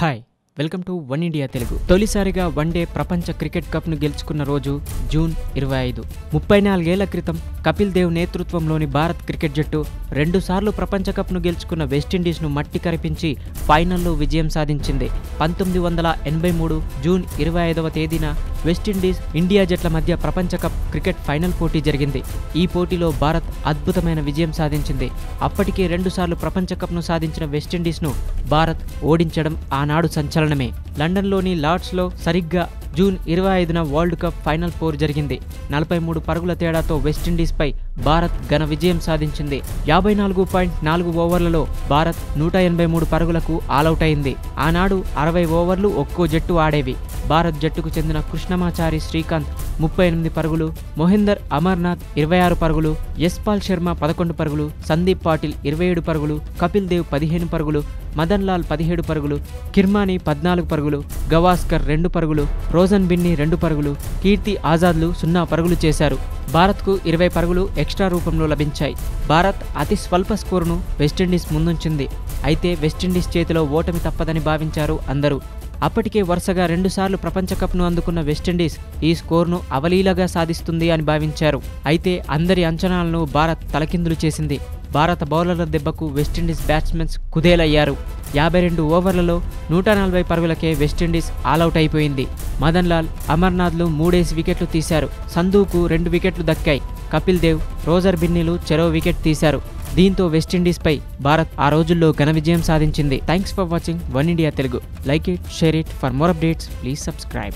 Hi welcome to One India Telugu తొలిసారిగా one day ప్రపంచ cricket కప్ను గెలుచుకున్న రోజు జూన్ ఇరవై ఐదు. ముప్పై నాలుగేళ్ళ క్రితం కపిల్ దేవ్ నేతృత్వంలోని భారత్ క్రికెట్ జట్టు రెండుసార్లు ప్రపంచ కప్ను గెలుచుకున్న వెస్టిండీస్ను మట్టి కరిపించి ఫైనల్లో విజయం సాధించింది. పంతొమ్మిది వందల ఎనభై మూడు జూన్ ఇరవై ఐదవ తేదీన వెస్టిండీస్ ఇండియా జట్ల మధ్య ప్రపంచ కప్ క్రికెట్ ఫైనల్ పోటీ జరిగింది. ఈ పోటీలో భారత్ అద్భుతమైన విజయం సాధించింది. అప్పటికే రెండుసార్లు ప్రపంచ కప్ను సాధించిన వెస్టిండీస్ను భారత్ ఓడించడం ఆనాడు సంచలనమే. లండన్లోని లార్డ్స్లో సరిగ్గా జూన్ ఇరవై ఐదున వరల్డ్ కప్ ఫైనల్ ఫోర్ జరిగింది. నలభై మూడు పరుగుల తేడాతో వెస్టిండీస్పై భారత్ ఘన విజయం సాధించింది. యాభై నాలుగు పాయింట్ నాలుగు ఓవర్లలో భారత్ నూట ఎనభై మూడు పరుగులకు ఆలౌట్ అయింది ఆనాడు అరవై ఓవర్లు ఒక్కో జట్టు ఆడేవి. భారత్ జట్టుకు చెందిన కృష్ణమాచారి శ్రీకాంత్ ముప్పై ఎనిమిది పరుగులు మొహిందర్ అమర్నాథ్ ఇరవై ఆరు పరుగులు యశ్పాల్ శర్మ పదకొండు పరుగులు సందీప్ పాటిల్ ఇరవై ఏడు పరుగులు కపిల్ దేవ్ పదిహేను పరుగులు మదన్ లాల్ పదిహేడు పరుగులు కిర్మాని పద్నాలుగు పరుగులు గవాస్కర్ రెండు పరుగులు రోజన్ బిన్ని రెండు పరుగులు కీర్తి ఆజాద్లు సున్నా పరుగులు చేశారు. భారత్కు ఇరవై పరుగులు ఎక్స్ట్రా రూపంలో లభించాయి. భారత్ అతి స్వల్ప స్కోరును వెస్టిండీస్ ముందుంచింది. అయితే వెస్టిండీస్ చేతిలో ఓటమి తప్పదని భావించారు అందరూ. అప్పటికే వరుసగా రెండుసార్లు ప్రపంచ కప్ను అందుకున్న వెస్టిండీస్ ఈ స్కోర్ను అవలీలగా సాధిస్తుంది అని భావించారు. అయితే అందరి అంచనాలను భారత్ తలకిందులు చేసింది. భారత బౌలర్ల దెబ్బకు వెస్టిండీస్ బ్యాట్స్మెన్స్ కుదేలయ్యారు. యాభై రెండు ఓవర్లలో నూట నలభై పరుగులకే వెస్టిండీస్ ఆలౌట్ అయిపోయింది. మదన్ లాల్ అమర్నాథ్లు మూడేసి వికెట్లు తీశారు. సంధూకు రెండు వికెట్లు దక్కాయి. కపిల్ దేవ్ రోజర్ బిన్నీలు చెరో వికెట్ తీశారు. దీంతో వెస్టిండీస్పై భారత్ ఆ రోజుల్లో ఘన విజయం సాధించింది. Thanks for watching. One India Telugu. Like it share it. For more updates please subscribe.